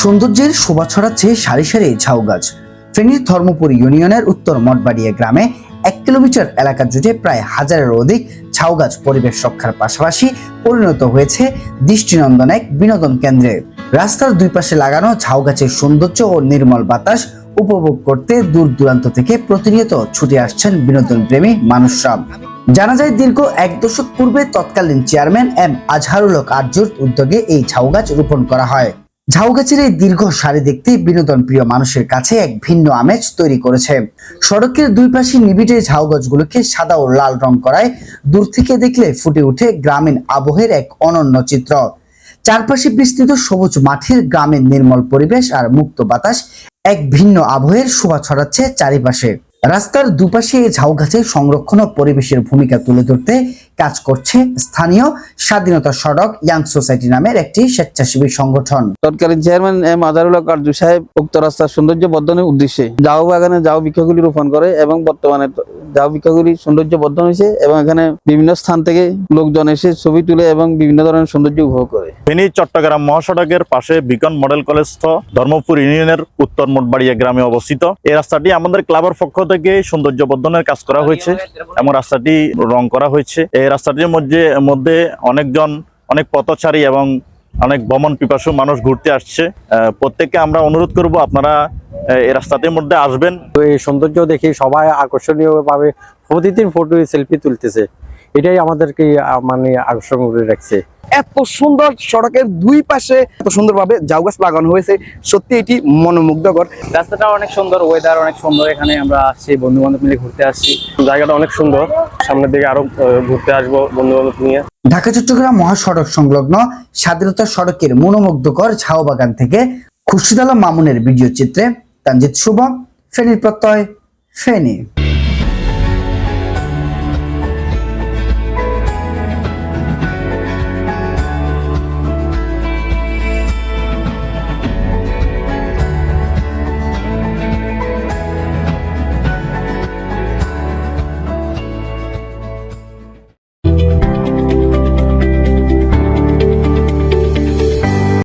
সৌন্দর্যের শোভা ছড়াচ্ছে সারি সারি ঝাউ গাছ। ফেনীর ধর্মপুর ইউনিয়নের উত্তর মঠবাড়িয়া গ্রামে এক কিলোমিটার এলাকা জুড়ে প্রায় হাজারের অধিক ঝাউ গাছ পরিবেশ রক্ষার পাশাপাশি পরিণত হয়েছে দৃষ্টিনন্দন এক বিনোদন কেন্দ্রে। রাস্তার দুই পাশে লাগানো ঝাউ গাছের সৌন্দর্য ও নির্মল বাতাস উপভোগ করতে দূর দূরান্ত থেকে প্রতিনিয়ত ছুটে আসছেন বিনোদন প্রেমী মানুষরা। জানা যায় দীর্ঘ এক দশক পূর্বে তৎকালীন চেয়ারম্যান এম আজহারুল হক আর্যুর উদ্যোগে এই ঝাউ গাছ রোপণ করা হয়। ঝাউ গাছের এই দীর্ঘ সারি দেখতে বিনোদন প্রিয় মানুষের কাছে এক ভিন্ন আমেজ তৈরি করেছে। সড়কের দুই পাশে নিবিড়ে ঝাউ গাছগুলোকে সাদা ও লাল রং করায় দূর থেকে দেখলে ফুটে ওঠে গ্রামীণ আবহের এক অনন্য চিত্র। চারপাশে বিস্তৃত সবুজ মাঠের গ্রামের নির্মল পরিবেশ আর মুক্ত বাতাস এক ভিন্ন আবহের শোভা ছড়াচ্ছে চারিপাশে। রাস্তার দুপাশে ঝাউ গাছের সংরক্ষণ ও পরিবেশের ভূমিকা তুলে ধরতে কাজ করছে স্থানীয় স্বাধীনতা সড়ক ইয়াং সোসাইটি নামের একটি স্বেচ্ছাসেবী সংগঠন। তৎকালীন চেয়ারম্যান এম আজারুল্লাহ কার্জু সাহেব উক্ত রাস্তার সৌন্দর্য বর্ধনের উদ্দেশ্যে জাউ বাগানে জাউ বৃক্ষগুলি রোপণ করে এবং বর্তমানে জাউ বৃক্ষগুলি সৌন্দর্য বর্ধন হয়েছে এবং এখানে বিভিন্ন স্থান থেকে লোকজন এসে ছবি তুলে এবং বিভিন্ন ধরনের সৌন্দর্য উপভোগ করে। ফেনী, চট্টগ্রাম মহাসড়কের পাশে বিকন মডেল কলেজস্থ ধর্মপুর ইউনিয়নের উত্তর মোটবাড়িয়া গ্রামে অবস্থিত। এই রাস্তাটি আমাদের ক্লাবের পক্ষ থেকে সৌন্দর্য বর্ধনের কাজ করা হয়েছে এবং রাস্তাটি রং করা হয়েছে। এই রাস্তাটির মধ্যে মধ্যে অনেকজন, অনেক পথচারী এবং অনেক ভ্রমণ পিপাসু মানুষ ঘুরতে আসছে। প্রত্যেককে আমরা অনুরোধ করব আপনারা এই রাস্তাটির মধ্যে আসবেন। তো এই সৌন্দর্য দেখে সবাই আকর্ষণীয়ভাবে প্রতিদিন ফটো সেলফি তুলতেছে। এটাই আমাদেরকে আহ, মানে আকর্ষণ করে রাখছে। এত সুন্দর সড়কের দুই পাশে এত সুন্দরভাবে ঝাউ গাছ লাগানো হয়েছে। সত্যি এটি মনোমুগ্ধকর। রাস্তাটা অনেক সুন্দর ওয়েদার অনেক সুন্দর এখানে আমরা আসছি বন্ধু বান্ধব মিলে ঘুরতে আসছি। জায়গাটা অনেক সুন্দর। সামনের দিকে আরও ঘুরতে আসব বন্ধু বান্ধব নিয়ে। ঢাকা চট্টগ্রাম মহাসড়ক সংলগ্ন স্বাধীনতা সড়কের মনোমুগ্ধকর ঝাউ বাগান থেকে খুরশিদ আলম মামুনের ভিডিও চিত্রে তানজিৎ শুভ ফেনীর প্রত্যয় ফেনী।